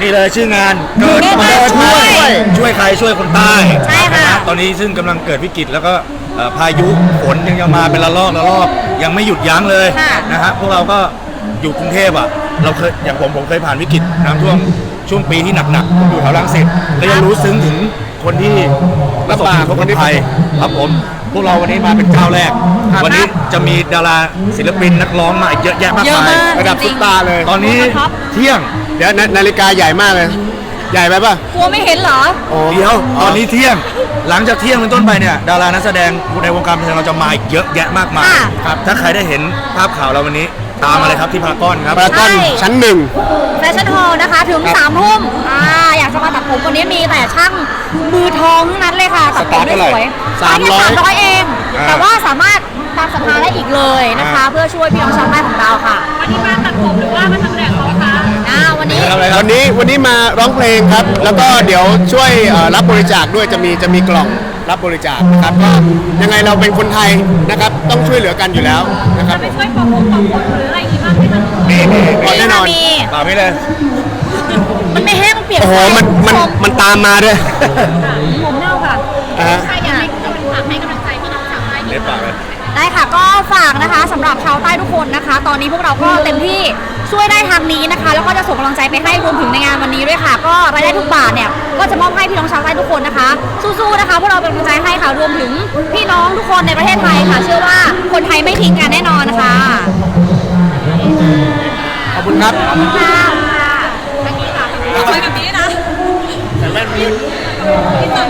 นี่เลยชื่องานเกิดเกิดมามาช่ช่ววยยช่วยใครช่วยคนใต้ใช่ค่ะนฮตอนนี้ซึ่งกำลังเกิดวิกฤตแล้วก็เอ่อพายุฝนยังจะมาเป็นระลอกระลอกยังไม่หยุดยั้งเลยค่ะ นะฮะพวกเราก็อยู่กรุงเทพอะเราเคยอย่างผมผมเคยผ่านวิกฤตน้ำท่วมช่วงปีที่หนักๆอยู่แถวรังสิตก็ยังรู้ซึ้งถึงคนที่ประสบอุทกภัยครับผมพ วกเราวันนี้มาเป็นเจ้าแรกวันนี้จะมีดาราศิลปินนักร้องมาอีกเยอะแยะมากเยอะมายมากระดับจซุริปงตาร์เลย ตอนนี้ท็อปเที่ยง เดี๋ยวนานาฬิกาใหญ่มากเลย ใหญ่ไปป่ะกลัวไม่เห็นเหรอ โอ้เดี๋ยวตอนนี้เที่ยง หลังจากเที่ยงเป็นต้นไปเนี่ยดารานักแสดงในวงการบันเทิงเราจะมาอีกเยอะแยะมากมายค่ะครับถ้าใครได้เห็นภาพข่าวเราวันนี้ตามมาเลยครับที่พารากอนครับ ปารากอนใช่ ชั้นหนึ่ง แฟชั่นฮอลล์นะคะ ถึงครับสามทุ่มอ่าอยากจะมาตัดผมวันนี้มีแต่ช่างมือทองทั้งนั้นเลยค่ะ ตัดผมได้สวยสตาร์ทเท่าไหร่สามร้อยเอง อ่าแต่ว่าสามารถตามสัมภาระได้อีกเลยนะคะ อ่า เพื่อช่วยพี่น้องชาวใต้ของเราค่ะวันนี้มาตัดผมหรือว่ามาทำแดดเขาคะอ่าวันนี้ทำอะไรครับวันนี้วันนี้มาร้องเพลงครับ แล้วก็เดี๋ยวช่วยเอ่อรับบริจาคด้วยจะมีจะมีกล่องรับบริจาคนะครับก็ยังไงเราเป็นคนไทยนะครับ ต้องช่วยเหลือกันอยู่แล้วนะครับผมช่วยปอกผมปอกขนหรืออะไรอย่างงี้บ้างไหมคะนี่นี่ก่อนแน่นอน มี ตามนี้เลย มันไม่แห้งมันเปียกโอ้โหมันมันมันตามมาด้วย ผมเน่าค่ะ อ่าฮะ ใครอยากให้ฝากให้กำลังใจพี่น้องชาวใต้เล็บปากเลย ได้ค่ะก็ฝากนะคะสำหรับชาวใต้ทุกคนนะคะ ตอนนี้พวกเราก็เต็มที่ช่วยได้ทางนี้นะคะ แล้วก็จะส่งกำลังใจไปให้รวมถึงในงานวันนี้ด้วยค่ะ ก็รายได้ทุกบาทเนี่ยก็จะมอบให้พี่น้องชาวใต้ทุกคนนะคะ สู้ๆนะคะพวกเราเป็นกำลังใจให้ค่ะรวมถึงพี่น้องทุกคนในประเทศไทยค่ะ เชื่อว่าคนไทยไม่ทิ้งกันแน่นอนนะคะขอบคุณครับขอบคุณค่ะ ทางนี้ค่ะทางนี้นะแต่แว่น